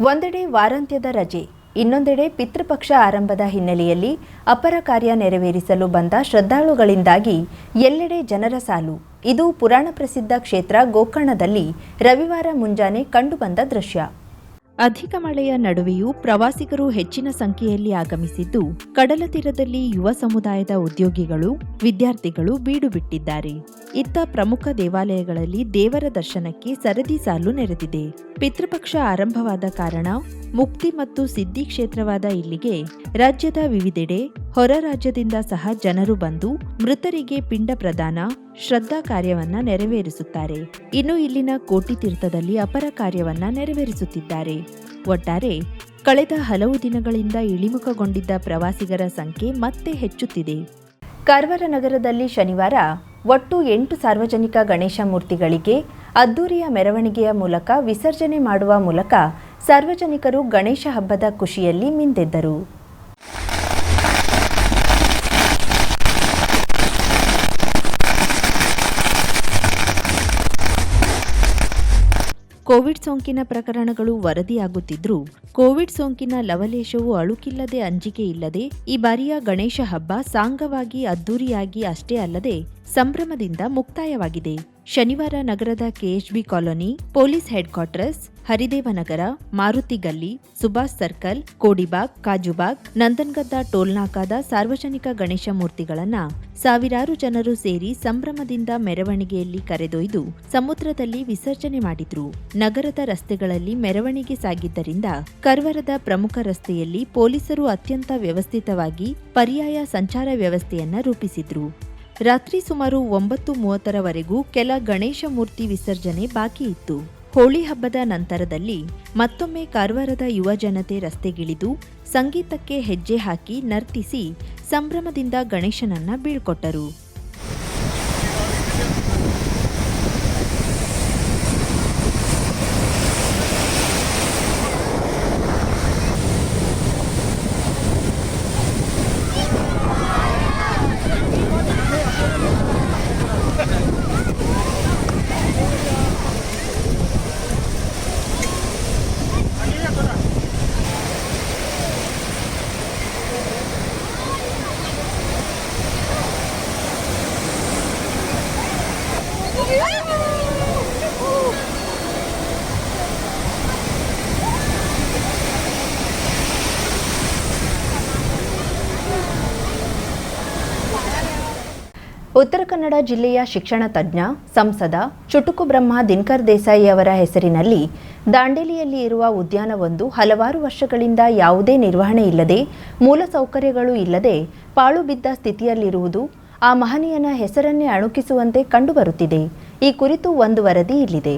ಒಂದೆಡೆ ವಾರಾಂತ್ಯದ ರಜೆ, ಇನ್ನೊಂದೆಡೆ ಪಿತೃಪಕ್ಷ ಆರಂಭದ ಹಿನ್ನೆಲೆಯಲ್ಲಿ ಅಪರ ಕಾರ್ಯ ನೆರವೇರಿಸಲು ಬಂದ ಶ್ರದ್ಧಾಳುಗಳಿಂದಾಗಿ ಎಲ್ಲೆಡೆ ಜನರ ಸಾಲು. ಇದು ಪುರಾಣ ಪ್ರಸಿದ್ಧ ಕ್ಷೇತ್ರ ಗೋಕರ್ಣದಲ್ಲಿ ರವಿವಾರ ಮುಂಜಾನೆ ಕಂಡುಬಂದ ದೃಶ್ಯ. ಅಧಿಕ ಮಳೆಯ ನಡುವೆಯೂ ಪ್ರವಾಸಿಗರು ಹೆಚ್ಚಿನ ಸಂಖ್ಯೆಯಲ್ಲಿ ಆಗಮಿಸಿದ್ದು, ಕಡಲ ತೀರದಲ್ಲಿ ಯುವ ಸಮುದಾಯದ ಉದ್ಯೋಗಿಗಳು, ವಿದ್ಯಾರ್ಥಿಗಳು ಬೀಡು ಬಿಟ್ಟಿದ್ದಾರೆ. ಇತ್ತ ಪ್ರಮುಖ ದೇವಾಲಯಗಳಲ್ಲಿ ದೇವರ ದರ್ಶನಕ್ಕೆ ಸರದಿ ಸಾಲು ನೆರೆದಿದೆ. ಪಿತೃಪಕ್ಷ ಆರಂಭವಾದ ಕಾರಣ, ಮುಕ್ತಿ ಮತ್ತು ಸಿದ್ಧಿ ಕ್ಷೇತ್ರವಾದ ಇಲ್ಲಿಗೆ ರಾಜ್ಯದ ವಿವಿಧೆಡೆ ಹೊರ ರಾಜ್ಯದಿಂದ ಸಹ ಜನರು ಬಂದು ಮೃತರಿಗೆ ಪಿಂಡ ಪ್ರದಾನ, ಶ್ರದ್ಧಾ ಕಾರ್ಯವನ್ನ ನೆರವೇರಿಸುತ್ತಾರೆ. ಇನ್ನು ಇಲ್ಲಿನ ಕೋಟಿ ತೀರ್ಥದಲ್ಲಿ ಅಪರ ಕಾರ್ಯವನ್ನ ನೆರವೇರಿಸುತ್ತಿದ್ದಾರೆ. ಒಟ್ಟಾರೆ, ಕಳೆದ ಹಲವು ದಿನಗಳಿಂದ ಇಳಿಮುಖಗೊಂಡಿದ್ದ ಪ್ರವಾಸಿಗರ ಸಂಖ್ಯೆ ಮತ್ತೆ ಹೆಚ್ಚುತ್ತಿದೆ. ಕಾರವಾರ ನಗರದಲ್ಲಿ ಶನಿವಾರ ಒಟ್ಟು ಎಂಟು ಸಾರ್ವಜನಿಕ ಗಣೇಶ ಮೂರ್ತಿಗಳಿಗೆ ಅದ್ದೂರಿಯ ಮೆರವಣಿಗೆಯ ಮೂಲಕ ವಿಸರ್ಜನೆ ಮಾಡುವ ಮೂಲಕ ಸಾರ್ವಜನಿಕರು ಗಣೇಶ ಹಬ್ಬದ ಖುಷಿಯಲ್ಲಿ ಮಿಂದೆದ್ದರು. ಕೋವಿಡ್ ಸೋಂಕಿನ ಪ್ರಕರಣಗಳು ವರದಿಯಾಗುತ್ತಿದ್ರೂ ಕೋವಿಡ್ ಸೋಂಕಿನ ಲವಲೇಶವು ಅಳುಕಿಲ್ಲದೆ ಅಂಜಿಕೆ ಇಲ್ಲದೆ ಈ ಬಾರಿಯ ಗಣೇಶ ಹಬ್ಬ ಸಾಂಗವಾಗಿ ಅದ್ದೂರಿಯಾಗಿ ಅಷ್ಟೇ ಅಲ್ಲದೆ ಸಂಭ್ರಮದಿಂದ ಮುಕ್ತಾಯವಾಗಿದೆ. ಶನಿವಾರ ನಗರದ KHB colony, police headquarters Haridevanagar, Maruti Galli, Subhash circle, Kodibag, Kajubag, Nandangadda ಟೋಲ್ನಾಕಾದ ಸಾರ್ವಜನಿಕ ಗಣೇಶ ಮೂರ್ತಿಗಳನ್ನ ಸಾವಿರಾರು ಜನರು ಸೇರಿ ಸಂಭ್ರಮದಿಂದ ಮೆರವಣಿಗೆಯಲ್ಲಿ ಕರೆದೊಯ್ದು ಸಮುದ್ರದಲ್ಲಿ ವಿಸರ್ಜನೆ ಮಾಡಿದ್ರು. ನಗರದ ರಸ್ತೆಗಳಲ್ಲಿ ಮೆರವಣಿಗೆ ಸಾಗಿದ್ದರಿಂದ ಕರ್ವರದ ಪ್ರಮುಖ ರಸ್ತೆಯಲ್ಲಿ ಪೊಲೀಸರು ಅತ್ಯಂತ ವ್ಯವಸ್ಥಿತವಾಗಿ ಪರ್ಯಾಯ ಸಂಚಾರ ವ್ಯವಸ್ಥೆಯನ್ನ ರೂಪಿಸಿದ್ರು. ರಾತ್ರಿ ಸುಮಾರು ಒಂಬತ್ತು ಮೂವತ್ತರವರೆಗೂ ಕೆಲ ಗಣೇಶ ಮೂರ್ತಿ ವಿಸರ್ಜನೆ ಬಾಕಿ ಇತ್ತು. ಹೋಳಿ ಹಬ್ಬದ ನಂತರದಲ್ಲಿ ಮತ್ತೊಮ್ಮೆ ಕಾರವಾರದ ಯುವ ಜನತೆ ರಸ್ತೆಗಿಳಿದು ಸಂಗೀತಕ್ಕೆ ಹೆಜ್ಜೆ ಹಾಕಿ ನರ್ತಿಸಿ ಸಂಭ್ರಮದಿಂದ ಗಣೇಶನನ್ನ ಬೀಳ್ಕೊಟ್ಟರು. ಉತ್ತರ ಕನ್ನಡ ಜಿಲ್ಲೆಯ ಶಿಕ್ಷಣ ತಜ್ಞ, ಸಂಸದ ಚುಟುಕು ಬ್ರಹ್ಮ ದಿನಕರ್ ದೇಸಾಯಿ ಅವರ ಹೆಸರಿನಲ್ಲಿ ದಾಂಡೇಲಿಯಲ್ಲಿ ಇರುವ ಉದ್ಯಾನವೊಂದು ಹಲವಾರು ವರ್ಷಗಳಿಂದ ಯಾವುದೇ ನಿರ್ವಹಣೆ ಇಲ್ಲದೆ ಮೂಲಸೌಕರ್ಯಗಳು ಇಲ್ಲದೆ ಪಾಳು ಬಿದ್ದ ಸ್ಥಿತಿಯಲ್ಲಿರುವುದು ಆ ಮಹನೀಯನ ಹೆಸರನ್ನೇ ಅಣುಕಿಸುವಂತೆ ಕಂಡುಬರುತ್ತಿದೆ. ಈ ಕುರಿತು ಒಂದು ವರದಿ ಇಲ್ಲಿದೆ.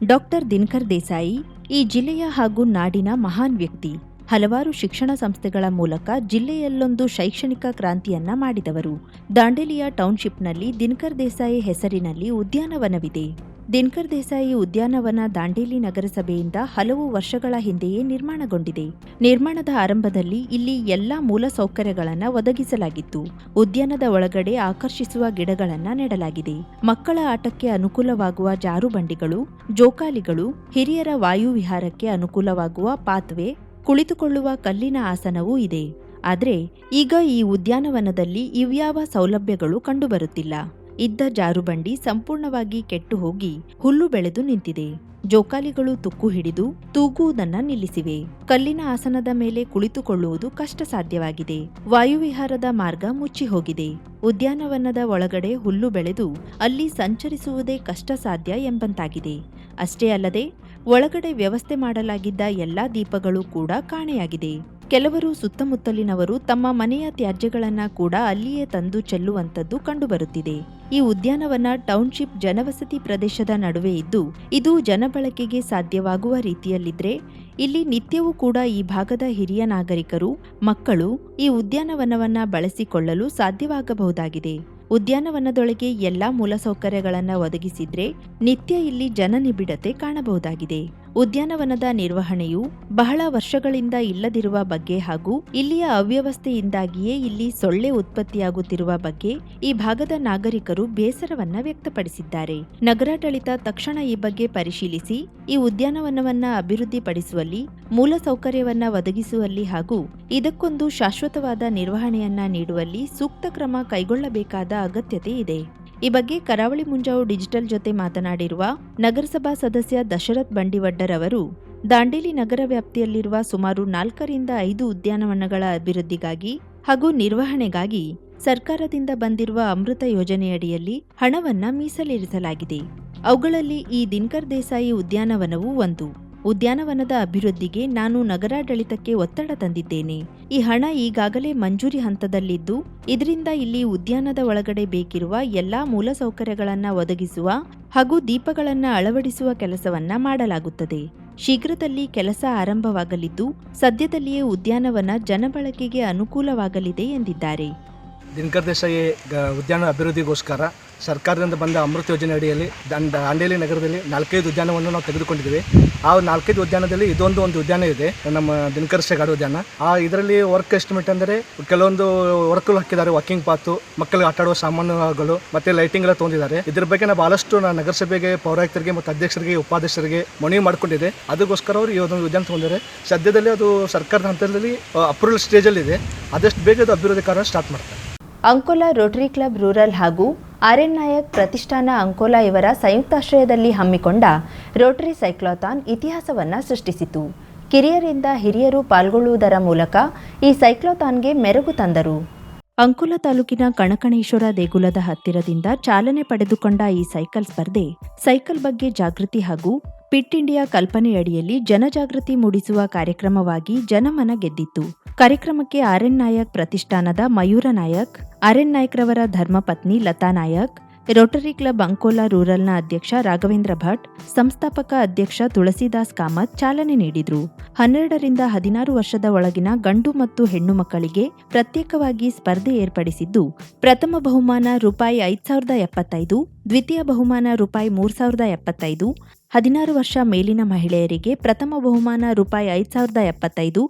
ಡಾಕ್ಟರ್ ದಿನಕರ್ ದೇಸಾಯಿ ಈ ಜಿಲ್ಲೆಯ ಹಾಗೂ ನಾಡಿನ ಮಹಾನ್ ವ್ಯಕ್ತಿ. ಹಲವಾರು ಶಿಕ್ಷಣ ಸಂಸ್ಥೆಗಳ ಮೂಲಕ ಜಿಲ್ಲೆಯಲ್ಲೊಂದು ಶೈಕ್ಷಣಿಕ ಕ್ರಾಂತಿಯನ್ನ ಮಾಡಿದವರು. ದಾಂಡೇಲಿಯ ಟೌನ್ಶಿಪ್ನಲ್ಲಿ ದಿನಕರ್ ದೇಸಾಯಿ ಹೆಸರಿನಲ್ಲಿ ಉದ್ಯಾನವನವಿದೆ. ದಿನಕರ್ ದೇಸಾಯಿ ಉದ್ಯಾನವನ ದಾಂಡೇಲಿ ನಗರಸಭೆಯಿಂದ ಹಲವು ವರ್ಷಗಳ ಹಿಂದೆಯೇ ನಿರ್ಮಾಣಗೊಂಡಿದೆ. ನಿರ್ಮಾಣದ ಆರಂಭದಲ್ಲಿ ಇಲ್ಲಿ ಎಲ್ಲಾ ಮೂಲ ಸೌಕರ್ಯಗಳನ್ನು ಒದಗಿಸಲಾಗಿತ್ತು. ಉದ್ಯಾನದ ಒಳಗಡೆ ಆಕರ್ಷಿಸುವ ಗಿಡಗಳನ್ನು ನೆಡಲಾಗಿದೆ. ಮಕ್ಕಳ ಆಟಕ್ಕೆ ಅನುಕೂಲವಾಗುವ ಜಾರುಬಂಡಿಗಳು, ಜೋಕಾಲಿಗಳು, ಹಿರಿಯರ ವಾಯುವಿಹಾರಕ್ಕೆ ಅನುಕೂಲವಾಗುವ ಪಾತ್ವೆ ಕುಳಿತುಕೊಳ್ಳುವ ಕಲ್ಲಿನ ಆಸನವೂ ಇದೆ. ಆದರೆ ಈಗ ಈ ಉದ್ಯಾನವನದಲ್ಲಿ ಇವ್ಯಾವ ಸೌಲಭ್ಯಗಳು ಕಂಡುಬರುತ್ತಿಲ್ಲ. ಇದ್ದ ಜಾರುಬಂಡಿ ಸಂಪೂರ್ಣವಾಗಿ ಕೆಟ್ಟು ಹೋಗಿ ಹುಲ್ಲು ಬೆಳೆದು ನಿಂತಿದೆ. ಜೋಕಾಲಿಗಳು ತುಕ್ಕು ಹಿಡಿದು ತೂಗುವುದನ್ನ ನಿಲ್ಲಿಸಿವೆ. ಕಲ್ಲಿನ ಆಸನದ ಮೇಲೆ ಕುಳಿತುಕೊಳ್ಳುವುದು ಕಷ್ಟ ಸಾಧ್ಯವಾಗಿದೆ ವಾಯುವಿಹಾರದ ಮಾರ್ಗ ಮುಚ್ಚಿ ಹೋಗಿದೆ ಉದ್ಯಾನವನದ ಒಳಗಡೆ ಹುಲ್ಲು ಬೆಳೆದು ಅಲ್ಲಿ ಸಂಚರಿಸುವುದೇ ಕಷ್ಟ ಸಾಧ್ಯ ಎಂಬಂತಾಗಿದೆ. ಅಷ್ಟೇ ಅಲ್ಲದೆ ಒಳಗಡೆ ವ್ಯವಸ್ಥೆ ಮಾಡಲಾಗಿದ್ದ ಎಲ್ಲಾ ದೀಪಗಳು ಕೂಡ ಕಾಣೆಯಾಗಿದೆ. ಕೆಲವರು ಸುತ್ತಮುತ್ತಲಿನವರು ತಮ್ಮ ಮನೆಯ ತ್ಯಾಜ್ಯಗಳನ್ನ ಕೂಡ ಅಲ್ಲಿಯೇ ತಂದು ಚೆಲ್ಲುವಂಥದ್ದು ಕಂಡುಬರುತ್ತಿದೆ. ಈ ಉದ್ಯಾನವನ ಟೌನ್ಶಿಪ್ ಜನವಸತಿ ಪ್ರದೇಶದ ನಡುವೆ ಇದ್ದು, ಇದು ಜನಬಳಕೆಗೆ ಸಾಧ್ಯವಾಗುವ ರೀತಿಯಲ್ಲಿದ್ರೆ, ಇಲ್ಲಿ ನಿತ್ಯವೂ ಕೂಡ ಈ ಭಾಗದ ಹಿರಿಯ ನಾಗರಿಕರು, ಮಕ್ಕಳು ಈ ಉದ್ಯಾನವನವನ್ನ ಬಳಸಿಕೊಳ್ಳಲು ಸಾಧ್ಯವಾಗಬಹುದಾಗಿದೆ. ಉದ್ಯಾನವನದೊಳಗೆ ಎಲ್ಲಾ ಮೂಲಸೌಕರ್ಯಗಳನ್ನು ಒದಗಿಸಿದ್ರೆ ನಿತ್ಯ ಇಲ್ಲಿ ಜನನಿಬಿಡತೆ ಕಾಣಬಹುದಾಗಿದೆ. ಉದ್ಯಾನವನದ ನಿರ್ವಹಣೆಯು ಬಹಳ ವರ್ಷಗಳಿಂದ ಇಲ್ಲದಿರುವ ಬಗ್ಗೆ ಹಾಗೂ ಇಲ್ಲಿಯ ಅವ್ಯವಸ್ಥೆಯಿಂದಾಗಿಯೇ ಇಲ್ಲಿ ಸೊಳ್ಳೆ ಉತ್ಪತ್ತಿಯಾಗುತ್ತಿರುವ ಬಗ್ಗೆ ಈ ಭಾಗದ ನಾಗರಿಕರು ಬೇಸರವನ್ನ ವ್ಯಕ್ತಪಡಿಸಿದ್ದಾರೆ. ನಗರಾಡಳಿತ ತಕ್ಷಣ ಈ ಬಗ್ಗೆ ಪರಿಶೀಲಿಸಿ, ಈ ಉದ್ಯಾನವನವನ್ನ ಅಭಿವೃದ್ಧಿಪಡಿಸುವಲ್ಲಿ, ಮೂಲಸೌಕರ್ಯವನ್ನ ಒದಗಿಸುವಲ್ಲಿ ಹಾಗೂ ಇದಕ್ಕೊಂದು ಶಾಶ್ವತವಾದ ನಿರ್ವಹಣೆಯನ್ನ ನೀಡುವಲ್ಲಿ ಸೂಕ್ತ ಕ್ರಮ ಕೈಗೊಳ್ಳಬೇಕಾದ ಅಗತ್ಯತೆ ಇದೆ. ಈ ಬಗ್ಗೆ ಕರಾವಳಿ ಮುಂಜಾವು ಡಿಜಿಟಲ್ ಜೊತೆ ಮಾತನಾಡಿರುವ ನಗರಸಭಾ ಸದಸ್ಯ ದಶರಥ್ ಬಂಡಿವಡ್ಡರ್ ಅವರು, ದಾಂಡೇಲಿ ನಗರ ವ್ಯಾಪ್ತಿಯಲ್ಲಿರುವ ಸುಮಾರು ನಾಲ್ಕರಿಂದ ಐದು ಉದ್ಯಾನವನಗಳ ಅಭಿವೃದ್ಧಿಗಾಗಿ ಹಾಗೂ ನಿರ್ವಹಣೆಗಾಗಿ ಸರ್ಕಾರದಿಂದ ಬಂದಿರುವ ಅಮೃತ ಯೋಜನೆಯಡಿಯಲ್ಲಿ ಹಣವನ್ನ ಮೀಸಲಿರಿಸಲಾಗಿದೆ. ಅವುಗಳಲ್ಲಿ ಈ ದಿನಕರ್ ದೇಸಾಯಿ ಉದ್ಯಾನವನವೂ ಒಂದು. ಉದ್ಯಾನವನದ ಅಭಿವೃದ್ಧಿಗೆ ನಾನು ನಗರಾಡಳಿತಕ್ಕೆ ಒತ್ತಡ ತಂದಿದ್ದೇನೆ. ಈ ಹಣ ಈಗಾಗಲೇ ಮಂಜೂರಿ ಹಂತದಲ್ಲಿದ್ದು, ಇದರಿಂದ ಇಲ್ಲಿ ಉದ್ಯಾನದ ಒಳಗಡೆ ಬೇಕಿರುವ ಎಲ್ಲಾ ಮೂಲಸೌಕರ್ಯಗಳನ್ನು ಒದಗಿಸುವ ಹಾಗೂ ದೀಪಗಳನ್ನು ಅಳವಡಿಸುವ ಕೆಲಸವನ್ನ ಮಾಡಲಾಗುತ್ತದೆ. ಶೀಘ್ರದಲ್ಲಿ ಕೆಲಸ ಆರಂಭವಾಗಲಿದ್ದು, ಸದ್ಯದಲ್ಲಿಯೇ ಉದ್ಯಾನವನ ಜನಬಳಕೆಗೆ ಅನುಕೂಲವಾಗಲಿದೆ ಎಂದಿದ್ದಾರೆ. ದಿನಕರ್ ಉದ್ಯಾನ ಅಭಿವೃದ್ಧಿಗೋಸ್ಕರ ಸರ್ಕಾರದಿಂದ ಬಂದ ಅಮೃತ ಯೋಜನೆ ಅಡಿಯಲ್ಲಿ ದಾಂಡ ದಾಂಡೇಲಿ ನಗರದಲ್ಲಿ ನಾಲ್ಕೈದು ಉದ್ಯಾನವನ್ನು ನಾವು ತೆಗೆದುಕೊಂಡಿದ್ದೀವಿ. ಆ ನಾಲ್ಕೈದು ಉದ್ಯಾನದಲ್ಲಿ ಇದೊಂದು ಒಂದು ಉದ್ಯಾನ ಇದೆ, ನಮ್ಮ ದಿನಕರ್ ಶೇಗಾಡು ಉದ್ಯಾನ. ಆ ಇದರಲ್ಲಿ ವರ್ಕ್ ಎಸ್ಟಿಮೇಟ್ ಅಂದರೆ ಕೆಲವೊಂದು ವರ್ಕ್ಗಳು ಹಾಕಿದ್ದಾರೆ ವಾಕಿಂಗ್ ಪಾತು ಮಕ್ಕಳಿಗೆ ಆಟ ಆಡುವ ಸಾಮಾನುಗಳು, ಮತ್ತೆ ಲೈಟಿಂಗ್ ಎಲ್ಲ ತೊಗೊಂಡಿದ್ದಾರೆ. ಇದ್ರ ಬಗ್ಗೆ ನಾವು ಬಹಳಷ್ಟು ನಗರಸಭೆಗೆ, ಪೌರಾಯುಕ್ತರಿಗೆ ಮತ್ತು ಅಧ್ಯಕ್ಷರಿಗೆ, ಉಪಾಧ್ಯಕ್ಷರಿಗೆ ಮನವಿ ಮಾಡಿಕೊಂಡಿದೆ. ಅದಕ್ಕೋಸ್ಕರ ಅವರು ಈ ಉದ್ಯಾನ ತೊಗೊಂಡಿದ್ದಾರೆ. ಸದ್ಯದಲ್ಲಿ ಅದು ಸರ್ಕಾರದ ಹಂತದಲ್ಲಿ ಅಪ್ರೂವಲ್ ಸ್ಟೇಜಲ್ಲಿದೆ ಆದಷ್ಟು ಬೇಗ ಅದು ಅಭಿವೃದ್ಧಿ ಕಾರ್ಯ ಸ್ಟಾರ್ಟ್ ಮಾಡ್ತಾರೆ. ಅಂಕೋಲಾ ರೋಟರಿ ಕ್ಲಬ್ ರೂರಲ್ ಹಾಗೂ ಆರ್ಎನ್ ನಾಯಕ್ ಪ್ರತಿಷ್ಠಾನ ಅಂಕೋಲಾ ಇವರ ಸಂಯುಕ್ತಾಶ್ರಯದಲ್ಲಿ ಹಮ್ಮಿಕೊಂಡ ರೋಟರಿ ಸೈಕ್ಲೋಥಾನ್ ಇತಿಹಾಸವನ್ನ ಸೃಷ್ಟಿಸಿತು. ಕಿರಿಯರಿಂದ ಹಿರಿಯರು ಪಾಲ್ಗೊಳ್ಳುವುದರ ಮೂಲಕ ಈ ಸೈಕ್ಲೋಥಾನ್ಗೆ ಮೆರುಗು ತಂದರು. ಅಂಕೋಲಾ ತಾಲೂಕಿನ ಕಣಕಣೇಶ್ವರ ದೇಗುಲದ ಹತ್ತಿರದಿಂದ ಚಾಲನೆ ಪಡೆದುಕೊಂಡ ಈ ಸೈಕಲ್ ಸ್ಪರ್ಧೆ ಸೈಕಲ್ ಬಗ್ಗೆ ಜಾಗೃತಿ ಹಾಗೂ ಪಿಟ್ ಇಂಡಿಯಾ ಕಲ್ಪನೆಯಡಿಯಲ್ಲಿ ಜನಜಾಗೃತಿ ಮೂಡಿಸುವ ಕಾರ್ಯಕ್ರಮವಾಗಿ ಜನಮನ ಗೆದ್ದಿತ್ತು. ಕಾರ್ಯಕ್ರಮಕ್ಕೆ ಆರ್ಎನ್ ನಾಯಕ್ ಪ್ರತಿಷ್ಠಾನದ ಮಯೂರ ನಾಯಕ್ ಆರ್ಎನ್ ನಾಯಕ್ ರವರ ಧರ್ಮಪತ್ನಿ ಲತಾ ನಾಯಕ್, ರೋಟರಿ ಕ್ಲಬ್ ಅಂಕೋಲಾ ರೂರಲ್ನ ಅಧ್ಯಕ್ಷ ರಾಘವೇಂದ್ರ ಭಟ್, ಸಂಸ್ಥಾಪಕ ಅಧ್ಯಕ್ಷ ತುಳಸಿದಾಸ್ ಕಾಮತ್ ಚಾಲನೆ ನೀಡಿದ್ರು. ಹನ್ನೆರಡರಿಂದ ಹದಿನಾರು ವರ್ಷದ ಒಳಗಿನ ಗಂಡು ಮತ್ತು ಹೆಣ್ಣು ಮಕ್ಕಳಿಗೆ ಪ್ರತ್ಯೇಕವಾಗಿ ಸ್ಪರ್ಧೆ ಏರ್ಪಡಿಸಿದ್ದು, ಪ್ರಥಮ ಬಹುಮಾನ ರೂಪಾಯಿ ಐದು ಸಾವಿರದ ಎಪ್ಪತ್ತೈದು, ದ್ವಿತೀಯ ಬಹುಮಾನ ರೂಪಾಯಿ ಮೂರು ಸಾವಿರದ ಎಪ್ಪತ್ತೈದು ಹದಿನಾರು ವರ್ಷ ಮೇಲಿನ ಮಹಿಳೆಯರಿಗೆ ಪ್ರಥಮ ಬಹುಮಾನ ರೂಪಾಯಿ ಐದು ಸಾವಿರದ ಎಪ್ಪತ್ತೈದು,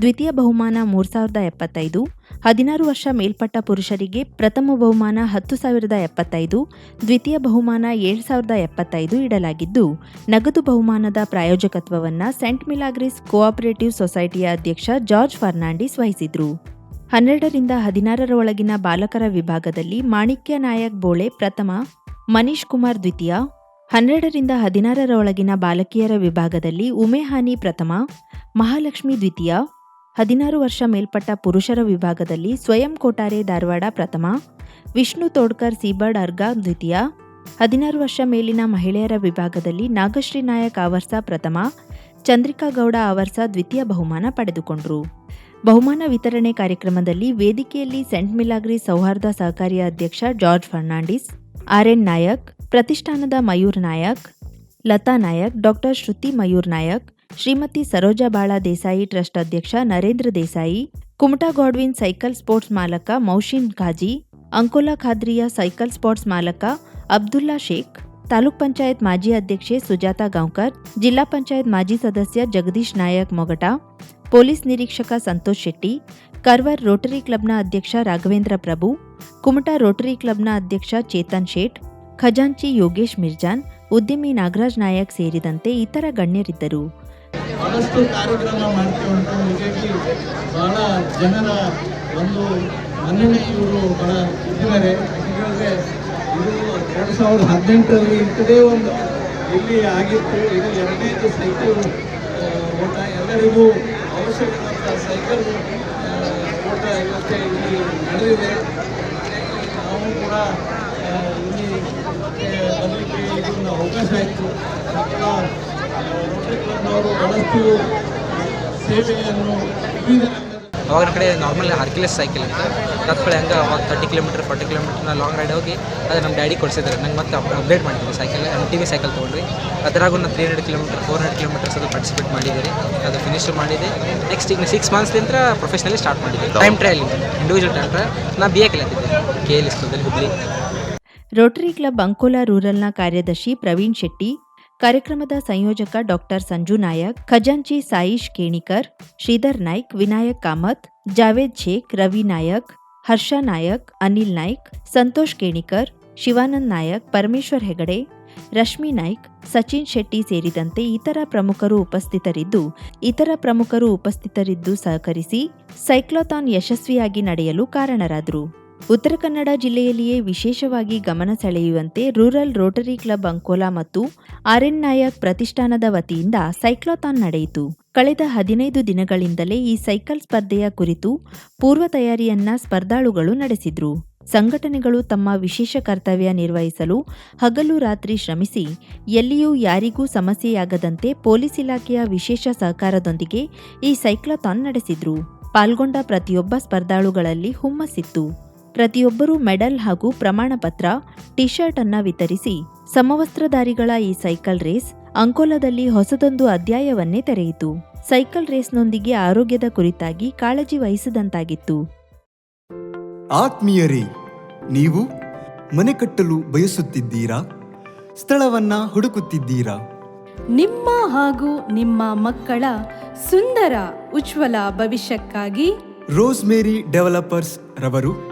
ದ್ವಿತೀಯ ಬಹುಮಾನ ಮೂರು ಸಾವಿರದ ಎಪ್ಪತ್ತೈದು, ಹದಿನಾರು ವರ್ಷ ಮೇಲ್ಪಟ್ಟ ಪುರುಷರಿಗೆ ಪ್ರಥಮ ಬಹುಮಾನ ಹತ್ತು ಸಾವಿರದ ಎಪ್ಪತ್ತೈದು, ದ್ವಿತೀಯ ಬಹುಮಾನ ಏಳು ಸಾವಿರದ ಎಪ್ಪತ್ತೈದು ಇಡಲಾಗಿದ್ದು, ನಗದು ಬಹುಮಾನದ ಪ್ರಾಯೋಜಕತ್ವವನ್ನು ಸೆಂಟ್ ಮಿಲಾಗ್ರಿಸ್ ಕೋಆಪರೇಟಿವ್ ಸೊಸೈಟಿಯ ಅಧ್ಯಕ್ಷ ಜಾರ್ಜ್ ಫರ್ನಾಂಡಿಸ್ ವಹಿಸಿದ್ರು. ಹನ್ನೆರಡರಿಂದ ಹದಿನಾರರ ಒಳಗಿನ ಬಾಲಕರ ವಿಭಾಗದಲ್ಲಿ ಮಾಣಿಕ್ಯ ನಾಯಕ್ ಬೋಳೆ ಪ್ರಥಮ, ಮನೀಶ್ ಕುಮಾರ್ ದ್ವಿತೀಯ ಹನ್ನೆರಡರಿಂದ ಹದಿನಾರರ ಒಳಗಿನ ಬಾಲಕಿಯರ ವಿಭಾಗದಲ್ಲಿ ಉಮೆಹಾನಿ ಪ್ರಥಮ, ಮಹಾಲಕ್ಷ್ಮಿ ದ್ವಿತೀಯ, ಹದಿನಾರು ವರ್ಷ ಮೇಲ್ಪಟ್ಟ ಪುರುಷರ ವಿಭಾಗದಲ್ಲಿ ಸ್ವಯಂ ಕೋಟಾರೆ ಧಾರವಾಡ ಪ್ರಥಮ, ವಿಷ್ಣು ತೋಡ್ಕರ್ ಸೀಬರ್ಡ್ ಅರ್ಗ ದ್ವಿತೀಯ, ಹದಿನಾರು ವರ್ಷ ಮೇಲಿನ ಮಹಿಳೆಯರ ವಿಭಾಗದಲ್ಲಿ ನಾಗಶ್ರೀ ನಾಯಕ್ ಆವರ್ಸ ಪ್ರಥಮ, ಚಂದ್ರಿಕಾ ಗೌಡ ಆವರ್ಸ ದ್ವಿತೀಯ ಬಹುಮಾನ ಪಡೆದುಕೊಂಡರು. ಬಹುಮಾನ ವಿತರಣೆ ಕಾರ್ಯಕ್ರಮದಲ್ಲಿ ವೇದಿಕೆಯಲ್ಲಿ ಸೆಂಟ್ ಮಿಲಾಗ್ರಿ ಸೌಹಾರ್ದ ಸಹಕಾರಿಯ ಅಧ್ಯಕ್ಷ ಜಾರ್ಜ್ ಫರ್ನಾಂಡಿಸ್ ಆರ್ಎನ್ ನಾಯಕ್, ಪ್ರತಿಷ್ಠಾನದ ಮಯೂರ್ ನಾಯಕ್, ಲತಾ ನಾಯಕ್, ಡಾಕ್ಟರ್ ಶ್ರುತಿ ಮಯೂರ್ ನಾಯಕ್, ಶ್ರೀಮತಿ ಸರೋಜಾ ಬಾಳ ದೇಸಾಯಿ ಟ್ರಸ್ಟ್ ಅಧ್ಯಕ್ಷ Narendra Desai, Kumta Godwin cycle sports ಮಾಲಕ ಮೌಶಿನ್ ಖಾಜಿ, ಅಂಕೋಲಾ ಖಾದ್ರಿಯ ಸೈಕಲ್ ಸ್ಪೋರ್ಟ್ಸ್ ಮಾಲಕ ಅಬ್ದುಲ್ಲಾ ಶೇಖ್, ತಾಲೂಕ್ ಪಂಚಾಯತ್ ಮಾಜಿ ಅಧ್ಯಕ್ಷೆ ಸುಜಾತಾ ಗಾಂವ್ಕರ್, ಜಿಲ್ಲಾ ಪಂಚಾಯತ್ ಮಾಜಿ ಸದಸ್ಯ ಜಗದೀಶ್ ನಾಯಕ್ ಮೊಗಟ, ಪೊಲೀಸ್ ನಿರೀಕ್ಷಕ ಸಂತೋಷ್ ಶೆಟ್ಟಿ, ಕರ್ವರ್ ರೋಟರಿ ಕ್ಲಬ್ನ ಅಧ್ಯಕ್ಷ ರಾಘವೇಂದ್ರ ಪ್ರಭು ಕುಮಟಾ ರೋಟರಿ ಕ್ಲಬ್ನ ಅಧ್ಯಕ್ಷ ಚೇತನ್ ಶೇಟ್, ಖಜಾಂಚಿ ಯೋಗೇಶ್ ಮಿರ್ಜಾನ್ ಉದ್ಯಮಿ ನಾಗರಾಜ್ ನಾಯಕ್ ಸೇರಿದಂತೆ ಇತರ ಗಣ್ಯರಿದ್ದರು. ಬಹಳಷ್ಟು ಕಾರ್ಯಕ್ರಮ ಮಾಡ್ತಾ ಉಂಟು ಹೀಗಾಗಿ ಬಹಳ ಜನರ ಒಂದು ಮನ್ನಣೆ ಇವರು ಬಹಳ ಇದ್ದಾರೆ. ಯಾಕಂದರೆ ಇದು ಎರಡು ಸಾವಿರದ ಹದಿನೆಂಟರಲ್ಲಿ ಇಂಥದೇ ಒಂದು ಇಲ್ಲಿ ಆಗಿತ್ತು. ಇದು ಎರಡನೇದು ಸೈಕಲ್ ಓಟ. ಎಲ್ಲರಿಗೂ ಅವಶ್ಯಕವಾದ ಸೈಕಲ್ ಓಟ ಇವತ್ತೆ ಇಲ್ಲಿ ನಡೆದಿದೆ. ಕೂಡ ಇಲ್ಲಿ ಬರಲಿಕ್ಕೆ ಇದೊಂದು ಅವಕಾಶ ರೋಟರಿ ಕ್ಲಬ್ನವರು ಬಹಳಷ್ಟು ಸೇವೆಯನ್ನು ವಿವಿಧ ರಂಗದ ಅವಾಗ ನಮ್ಮ ಕಡೆ ನಾರ್ಮಲ್ ಹರ್ಕಿಲೆಸ್ ಸೈಕಲ್ ಅಂತ. ತತ್ಕೊಳ್ಳಿ ಹಂಗೆ ಅವಾಗ ತರ್ಟಿ ಕಿಲೋಮೀಟರ್ ಫಾರ್ಟಿ ಕಿಲೋಮೀಟರ್ನ ಲಾಂಗ್ ರೈಡ್ ಹೋಗಿ ಅದು ನಮ್ಮ ಡ್ಯಾಡಿ ಕೊಡಿಸಿದ್ದಾರೆ ನಂಗೆ ಮತ್ತೆ ಅಪ್ಡೇಟ್ ಮಾಡಿದ್ದೀನಿ cycle M T V cycle ತೊಗೊಂಡ್ರಿ ಅದರಾಗೂ ನಾನು three hundred kilometre four hundred kilometres ಅದು ಪಾರ್ಟಿಸಿಪೇಟ್ ಮಾಡಿದ್ದೀರಿ ಅದು ಫಿನಿಶ್ ಮಾಡಿದೆ. ನೆಕ್ಸ್ಟ್ ಈಗ ಸಿಕ್ಸ್ ಮಂತ್ಸ್ಲಿಂದ ಪ್ರೊಫೆಷನಲಿ ಸ್ಟಾರ್ಟ್ ಮಾಡಿದೆ. Time trial individual time trial ನಾನು ಬಿ ಎ ಕಲಿತಿದ್ದೆ ಕೆ ಎಲ್ ಇಸ್ಕೂಲದಲ್ಲಿ ಹುಬ್ಳಿ ರೋಟರಿ ಕ್ಲಬ್ ಅಂಕೋಲಾ ರೂರಲ್ನ ಕಾರ್ಯದರ್ಶಿ ಪ್ರವೀಣ್ ಶೆಟ್ಟಿ ಕಾರ್ಯಕ್ರಮದ ಸಂಯೋಜಕ ಡಾಕ್ಟರ್ ಸಂಜು ನಾಯಕ್, ಖಜಾಂಚಿ ಸಾಯಿಶ್ ಕೇಣಿಕರ್, ಶ್ರೀಧರ್ ನಾಯ್ಕ್, ವಿನಾಯಕ್ ಕಾಮತ್, ಜಾವೇದ್ ಶೇಖ್, ರವಿ ನಾಯಕ್, ಹರ್ಷ ನಾಯಕ್, ಅನಿಲ್ ನಾಯ್ಕ್, ಸಂತೋಷ್ ಕೇಣಿಕರ್, ಶಿವಾನಂದ್ ನಾಯಕ್, ಪರಮೇಶ್ವರ್ ಹೆಗಡೆ, ರಶ್ಮಿ ನಾಯ್ಕ್, ಸಚಿನ್ ಶೆಟ್ಟಿ ಸೇರಿದಂತೆ ಇತರ ಪ್ರಮುಖರು ಉಪಸ್ಥಿತರಿದ್ದು, ಇತರ ಪ್ರಮುಖರು ಉಪಸ್ಥಿತರಿದ್ದು ಸಹಕರಿಸಿ ಸೈಕ್ಲೋಥಾನ್ ಯಶಸ್ವಿಯಾಗಿ ನಡೆಯಲು ಕಾರಣರಾದರು. ಉತ್ತರ ಕನ್ನಡ ಜಿಲ್ಲೆಯಲ್ಲಿಯೇ ವಿಶೇಷವಾಗಿ ಗಮನ ಸೆಳೆಯುವಂತೆ ರೂರಲ್ ರೋಟರಿ ಕ್ಲಬ್ ಅಂಕೋಲಾ ಮತ್ತು ಆರ್ಎನ್ ನಾಯಕ್ ಪ್ರತಿಷ್ಠಾನದ ವತಿಯಿಂದ ಸೈಕ್ಲೋಥಾನ್ ನಡೆಯಿತು. ಕಳೆದ ಹದಿನೈದು ದಿನಗಳಿಂದಲೇ ಈ ಸೈಕಲ್ ಸ್ಪರ್ಧೆಯ ಕುರಿತು ಪೂರ್ವ ತಯಾರಿಯನ್ನ ಸ್ಪರ್ಧಾಳುಗಳು ನಡೆಸಿದ್ರು. ಸಂಘಟನೆಗಳು ತಮ್ಮ ವಿಶೇಷ ಕರ್ತವ್ಯ ನಿರ್ವಹಿಸಲು ಹಗಲು ರಾತ್ರಿ ಶ್ರಮಿಸಿ ಎಲ್ಲಿಯೂ ಯಾರಿಗೂ ಸಮಸ್ಯೆಯಾಗದಂತೆ ಪೊಲೀಸ್ ಇಲಾಖೆಯ ವಿಶೇಷ ಸಹಕಾರದೊಂದಿಗೆ ಈ ಸೈಕ್ಲೋಥಾನ್ ನಡೆಸಿದ್ರು. ಪಾಲ್ಗೊಂಡ ಪ್ರತಿಯೊಬ್ಬ ಸ್ಪರ್ಧಾಳುಗಳಲ್ಲಿ ಹುಮ್ಮಸ್ಸಿತ್ತು. ಪ್ರತಿಯೊಬ್ಬರೂ ಮೆಡಲ್ ಹಾಗೂ ಪ್ರಮಾಣ ಪತ್ರ ಟಿ ಶರ್ಟ್ ಅನ್ನ ವಿತರಿಸಿ ಸಮವಸ್ತ್ರಧಾರಿಗಳ ಈ ಸೈಕಲ್ ರೇಸ್ ಅಂಕೋಲದಲ್ಲಿ ಹೊಸದೊಂದು ಅಧ್ಯಾಯವನ್ನೇ ತೆರೆಯಿತು. ಸೈಕಲ್ ರೇಸ್ನೊಂದಿಗೆ ಆರೋಗ್ಯದ ಕುರಿತಾಗಿ ಕಾಳಜಿ ವಹಿಸಿದಂತಾಗಿತ್ತು. ಆತ್ಮೀಯರೇ ನೀವು ಮನೆ ಕಟ್ಟಲು ಬಯಸುತ್ತಿದ್ದೀರಾ? ಸ್ಥಳವನ್ನ ಹುಡುಕುತ್ತಿದ್ದೀರಾ? ನಿಮ್ಮ ಹಾಗೂ ನಿಮ್ಮ ಮಕ್ಕಳ ಸುಂದರ ಉಜ್ವಲ ಭವಿಷ್ಯಕ್ಕಾಗಿ ರೋಸ್ಮೇರಿ ಡೆವಲಪರ್ಸ್ ರವರು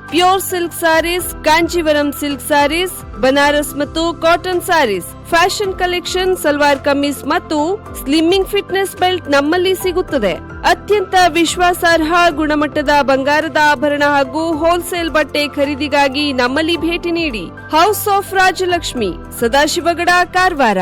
pure silk sarees Kanchivaram silk sarees Banaras ಮತ್ತು cotton sarees fashion collection salwar kameez ಮತ್ತು ಸ್ಲಿಮ್ಮಿಂಗ್ ಫಿಟ್ನೆಸ್ ಬೆಲ್ಟ್ ನಮ್ಮಲ್ಲಿ ಸಿಗುತ್ತದೆ ಅತ್ಯಂತ ವಿಶ್ವಾಸಾರ್ಹ ಗುಣಮಟ್ಟದ ಬಂಗಾರದ ಆಭರಣ ಹಾಗೂ ಹೋಲ್ಸೇಲ್ ಬಟ್ಟೆ ಖರೀದಿಗಾಗಿ ನಮ್ಮಲ್ಲಿ ಭೇಟಿ ನೀಡಿ house of Rajalakshmi Sadashivgad Karwar